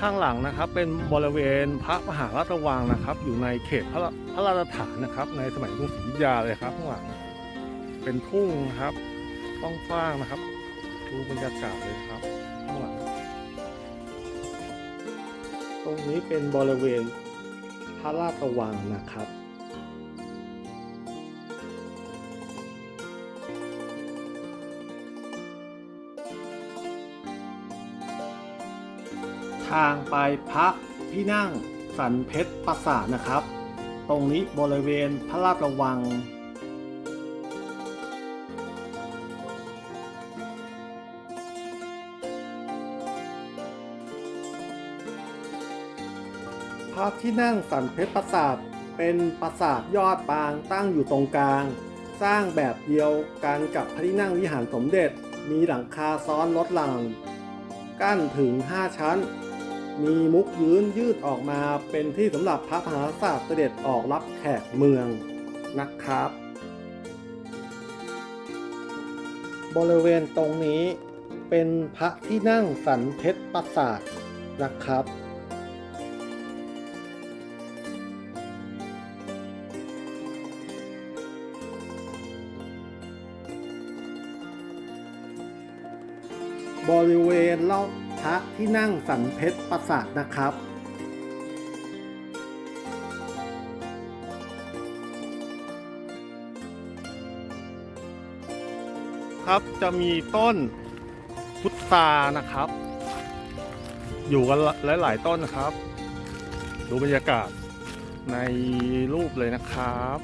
ข้างหลังนะครับเป็นบริเวณพระมหาราชวังนะครับ อยู่ในเขตพระพระราชฐานนะครับ ในสมัยกรุงศรีอยุธยาเลยครับข้างหลังเป็นทุ่งครับต้องฟ้างนะครับ ดูบรรยากาศเลยครับข้างหลังตรงนี้เป็นบริเวณพระราชวังนะครับ ทางไปพระที่นั่งสันเพชรปราสาทนะครับ ตรงนี้บริเวณพระราชวัง พระที่นั่งสันเพชรปราสาทเป็นปราสาทยอดปางตั้งอยู่ตรงกลาง สร้างแบบเดียวกันกับพระที่นั่งวิหารสมเด็จมีหลังคาซ้อนลดหลัง กั้นถึง 5 ชั้น มีมุกยืนยืดออกมาเป็นที่สำหรับพระมหากษัตร์เสด็จออกรับแขกเมืองนะครับ บริเวณตรงนี้เป็นพระที่นั่งสันเพชรปราสาทนะครับบริเวณรอบ ระที่นั่งสันเพชรปราสาทนะครับ ครับจะมีต้นพุทรานะครับ อยู่กันหลาย ๆ ต้นนะครับ ดูบรรยากาศในรูปเลยนะครับ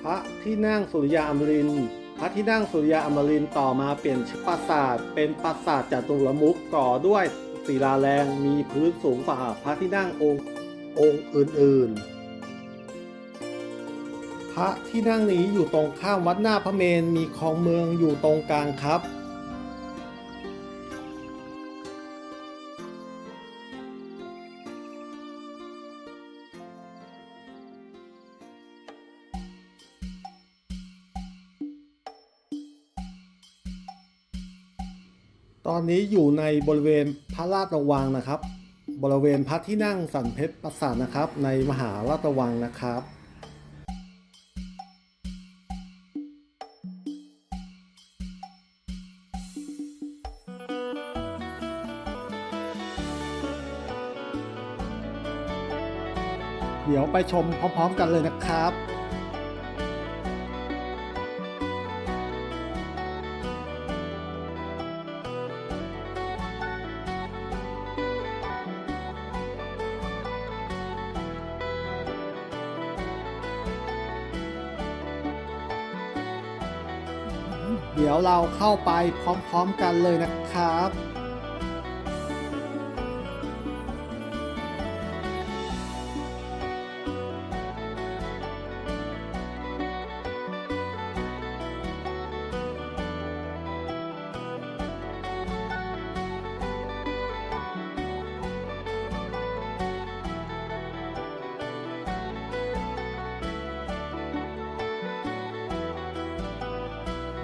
พระที่นั่งสุริยาอมรินทร์ พระที่นั่งสุริยาอมรินต์ต่อมาเปลี่ยนชื่อปราสาทเป็นปราสาทจตุรมุขก่อด้วยศิลาแรงมีพื้นสูงกว่าพระที่นั่งองค์องค์อื่นๆ พระที่นั่งนี้อยู่ตรงข้ามวัดหน้าพระเมนมีคลองเมืองอยู่ตรงกลางครับ อนนี้อยู่ในบริเวณพระราชวังนะครับ บริเวณพระที่นั่งสันเพชรปราสาทนะครับ ในมหาราชวังนะครับเดี๋ยวไปชมพร้อมๆกันเลยนะครับ เดี๋ยวเราเข้าไปพร้อมๆกันเลยนะครับ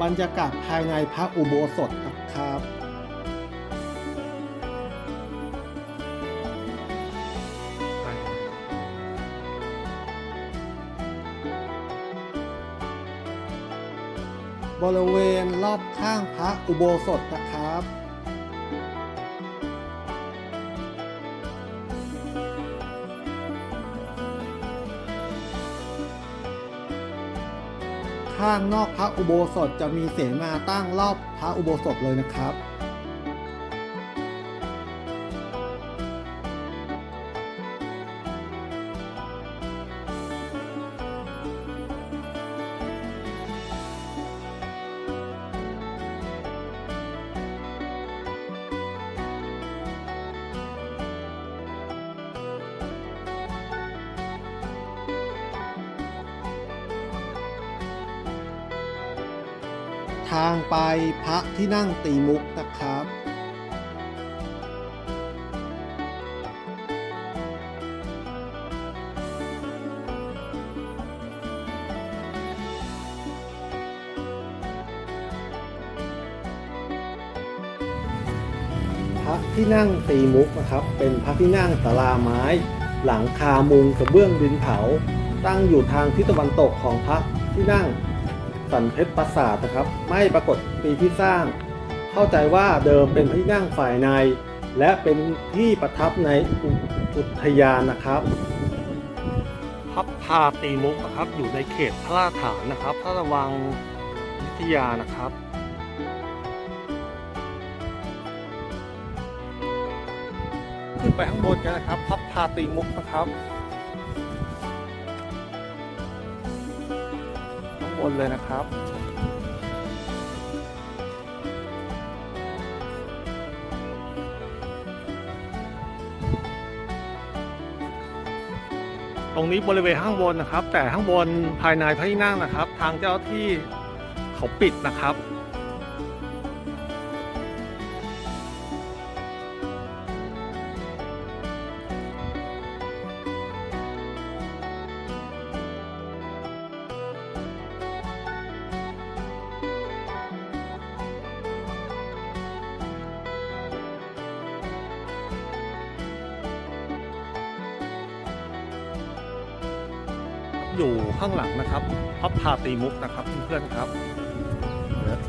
บรรยากาศภายในพระอุโบสถนะครับบริเวณรอบข้างพระอุโบสถนะครับ ข้างนอกพระอุโบสถจะมีเสมาตั้งรอบพระอุโบสถเลยนะครับ ทางไปพระที่นั่งตีมุกนะครับ พระที่นั่งตีมุกนะครับ เป็นพระที่นั่งศาลาไม้ หลังคามุงกระเบื้องดินเผา ตั้งอยู่ทางทิศตะวันตกของพระที่นั่ง สันเพชรปราสาทนะครับ ไม่ปรากฏปีที่สร้าง เข้าใจว่าเดิมเป็นพี่นั่งฝ่ายใน และเป็นที่ประทับในอุทยานนะครับพับพาตีมุกนะครับ อยู่ในเขตพระราฐานนะครับพระระวังวิทยานะครับขึ้นไปข้างบนกันนะครับ พับพาตีมุกนะครับ อ้นเลยนะครับตรงนี้บริเวณข้างบนนะครับ แต่ข้างบนภายในพระที่นั่งนะครับ ทางเจ้าที่เขาปิดนะครับ อยู่ข้างหลังนะครับพับพาตีมุกนะครับเพื่อนๆครับ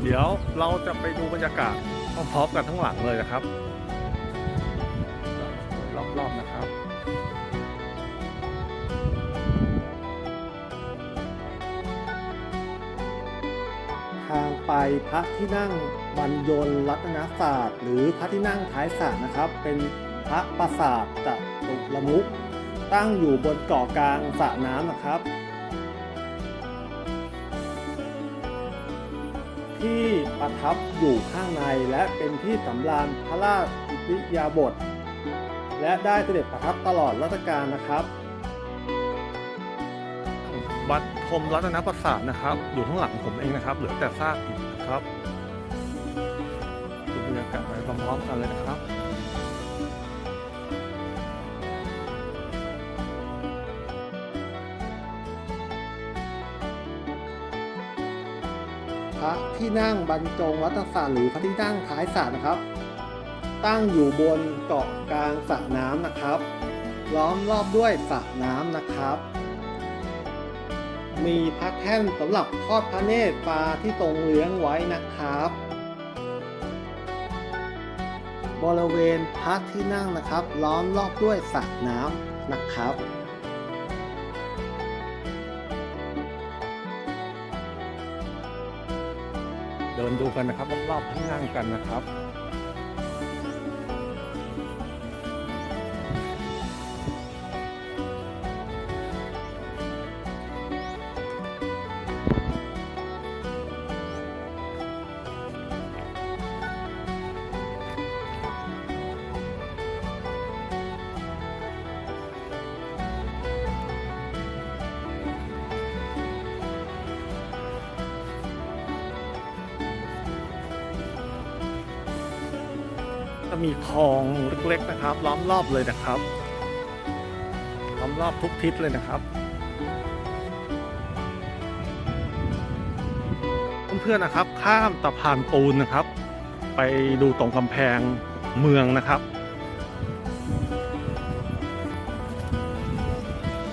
เดี๋ยวเราจะไปดูบรรยากาศพร้อมๆกันทั้งหลังเลยนะครับรอบๆนะครับทางไปพระที่นั่งบรรยนรัตนศาสตร์ หรือพระที่นั่งท้ายศาสตร์นะครับ เป็นพระปราสาทจตุรมุข ตั้งอยู่บนเกาะกลางสระน้ำนะครับ ที่ประทับอยู่ข้างในและเป็นที่สำราญพระราชอิริยาบถและได้เสด็จประทับตลอดรัชกาลนะครับบัตรมรัตนประสาทนะครับ อยู่ข้างหลังผมเองนะครับ เหลือแต่ซากอีกนะครับดูบรรยากาศไปพร้อมๆกันเลยนะครับ ระที่นั่งบรรจงวัตศาสตร์หรือพระที่นั่งท้ายสรนะครับ ตั้งอยู่บนเกาะกลางสระน้ำนะครับ ล้อมรอบด้วยสระน้ำนะครับ มีพระแท่นสำหรับทอดพระเนตรปลาที่ทรงเลี้ยงไว้นะครับ บริเวณพระที่นั่งนะครับ ล้อมรอบด้วยสระน้ำนะครับ นดูกันนะครับรอบๆที่นั่งกันนะครับ จะมีคลองเล็กๆนะครับ ล้อมรอบเลยนะครับ ล้อมรอบทุกทิศเลยนะครับ เพื่อนๆนะครับ ข้ามสะพานปูนนะครับ ไปดูตรงกำแพงเมืองนะครับ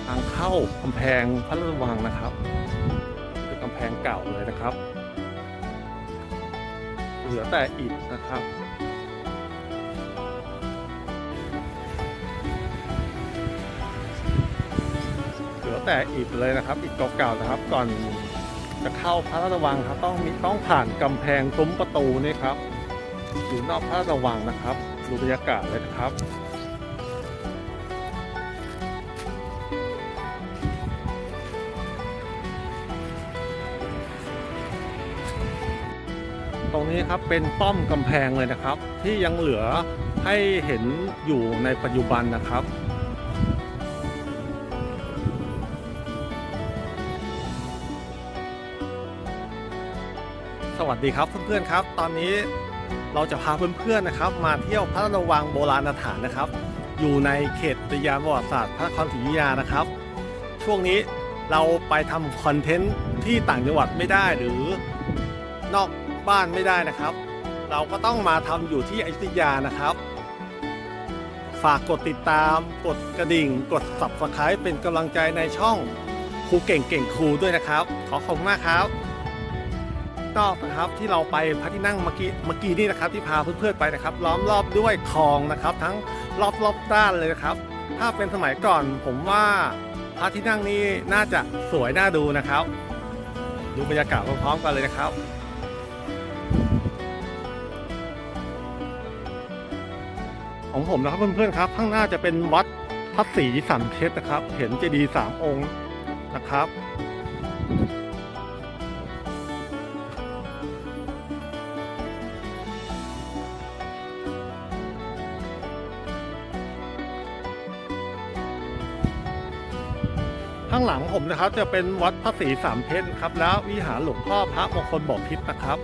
ทางเข้ากำแพงพระราชวังนะครับเป็นกำแพงเก่าเลยนะครับ เหลือแต่อิฐนะครับ แต่อิฐเลยนะครับอิฐเก่าๆนะครับ ก่อนจะเข้าพระราชวังครับ ต้องมีต้องผ่านกำแพงซุ้มประตูนี่ครับอยู่นอกพระราชวังนะครับดูบรรยากาศเลยนะครับตรงนี้ครับเป็นป้อมกำแพงเลยนะครับ ที่ยังเหลือให้เห็นอยู่ในปัจจุบันนะครับ วัสดีครับเพื่อนๆครับ ตอนนี้เราจะพาเพื่อนๆนะครับ มาเที่ยวพระราชวังโบราณสถานนะครับ อยู่ในเขตอุทยานประวัติศาสตร์พระนครศรีอยุธยานะครับ ช่วงนี้เราไปทำคอนเทนต์ที่ต่างจังหวัดไม่ได้หรือนอกบ้านไม่ได้นะครับ เราก็ต้องมาทำอยู่ที่อยุธยานะครับ ฝากกดติดตามกดกระดิ่ง กด subscribe เป็นกำลังใจในช่องครูเก่งเก่งครูด้วยนะครับ ขอขอบคุณมากครับ ก็นะครับที่เราไปพระที่นั่งเมื่อกี้เมื่อกี้นี่นะครับที่พาเพื่อนๆไปนะครับล้อมรอบด้วยคลองนะครับ ทั้งรอบรอบด้านเลยนะครับ ถ้าเป็นสมัยก่อนผมว่าพระที่นั่งนี้น่าจะสวยน่าดูนะครับ ดูบรรยากาศพร้อมๆกันเลยนะครับของผมนะครับเพื่อนๆครับ ข้างหน้าจะเป็นวัดพระศรีสันเพชรนะครับ เห็นเจดีย์สามองค์นะครับ ผมนะครับ จะเป็นวัดพระศรีสามเพชรครับ แล้ววิหารหลวงพ่อพระมงคลบอกพิษนะครับ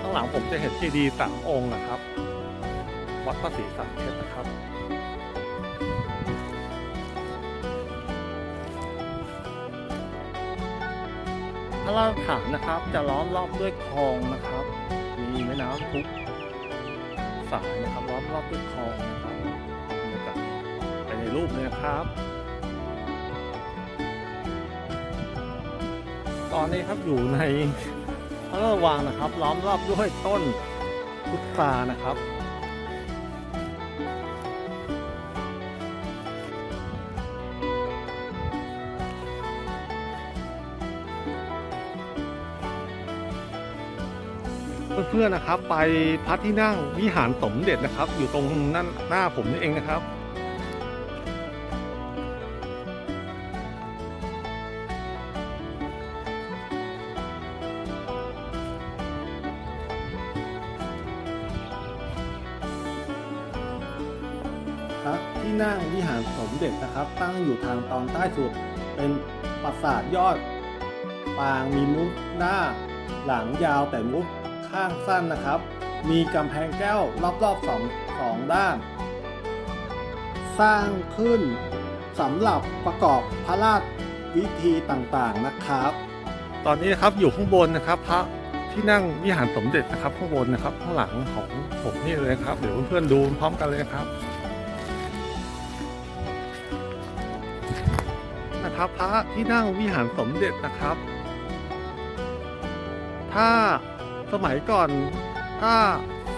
ข้างหลังผมจะเห็นเจดีย์สามองค์นะครับ วัดพระศรีสามเพชรนะครับ พระราชฐานนะครับ จะล้อมรอบด้วยคลองนะครับ มีแม่น้ำทุกสายนะครับล้อมรอบด้วยคลองนะครับบรรยากาศไปในรูปเลยนะครับ ตอนนี้ครับอยู่ในพระราชวังนะครับ ล้อมรอบด้วยต้นพุทรานะครับ เพื่อนๆนะครับ ไปพัดที่นั่งวิหารสมเด็จนะครับ อยู่ตรงนั่นหน้าผมนี่เองนะครับครับที่นั่งวิหารสมเด็จนะครับ ตั้งอยู่ทางตอนใต้สุดเป็นปราสาทยอด ปางมีมุกหน้าหลังยาวแต่มุก ข้างสั้นนะครับ มีกำแพงแก้วรอบๆสองสองด้าน สร้างขึ้นสำหรับประกอบพระราชวิธีต่างๆนะครับ ตอนนี้นะครับอยู่ข้างบนนะครับ พระที่นั่งวิหารสมเด็จนะครับข้างบนนะครับ ข้างหลังของผมนี่เลยครับ เดี๋ยวเพื่อนๆดูพร้อมกันเลยนะครับนะครับพระที่นั่งวิหารสมเด็จนะครับ ถ้า สมัยก่อนถ้า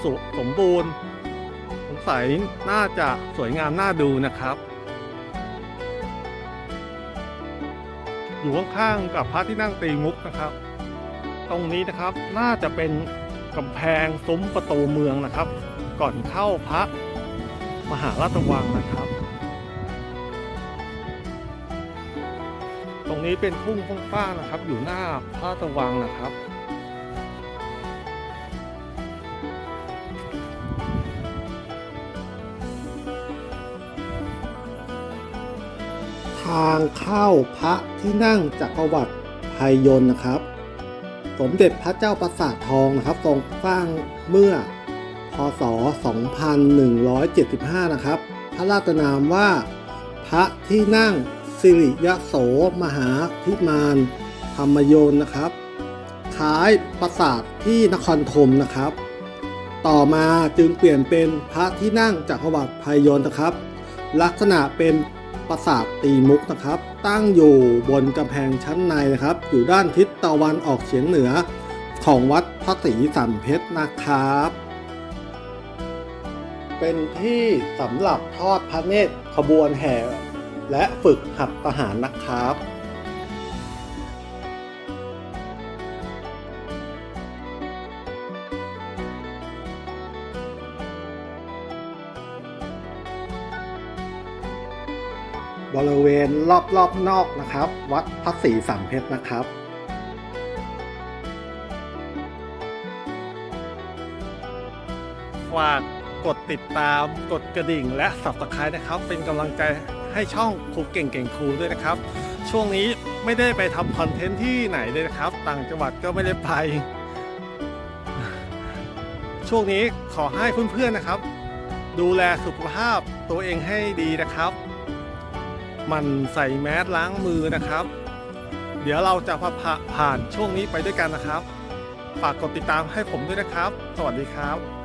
สุสมบูรณ์สงสัยน่าจะสวยงามน่าดูนะครับ อยู่ข้างๆกับพระที่นั่งตีมุกนะครับ ตรงนี้นะครับน่าจะเป็นกำแพงซุ้มประตูเมืองนะครับ ก่อนเข้าพระมหาราชวังนะครับ ตรงนี้เป็นทุ่งกว้างๆนะครับ อยู่หน้าพระราชวังนะครับางเข้าพระที่นั่งจักรวรรดิไพยนนะครับ สมเด็จพระเจ้าประสาททองนะครับทรงสร้างเมื่อพศ 2175 นะครับ พระราชนามว่า พระที่นั่งสิริยโสมหาพิมานธรรมโยนนะครับคล้ายปราสาทที่นครธมนะครับ ต่อมาจึงเปลี่ยนเป็นพระที่นั่งจักรวรรดิไพยนนะครับ ลักษณะเป็น ปราสาทตีมุกนะครับ ตั้งอยู่บนกำแพงชั้นในนะครับ อยู่ด้านทิศตะวันออกเฉียงเหนือ ของวัดพระศรีสันเพชรนะครับ เป็นที่สำหรับทอดพระเนตรขบวนแห่และฝึกหัดทหารนะครับ บริเวณรอบๆอบนอกนะครับ วัดพระศรีสัมเพชรนะครับ ฝากกดติดตามกดกระดิ่งและ subscribe นะครับ เป็นกำลังใจให้ช่องครูเก่งเก่งครูด้วยนะครับ ช่วงนี้ไม่ได้ไปทำคอนเทนต์ที่ไหนเลยนะครับ ต่างจังหวัดก็ไม่ได้ไป ช่วงนี้ขอให้เพื่อนๆนะครับ ดูแลสุขภาพตัวเองให้ดีนะครับ มันใส่แมสล้างมือนะครับ เดี๋ยวเราจะผ่าผ่านช่วงนี้ไปด้วยกันนะครับ ฝากกดติดตามให้ผมด้วยนะครับ สวัสดีครับ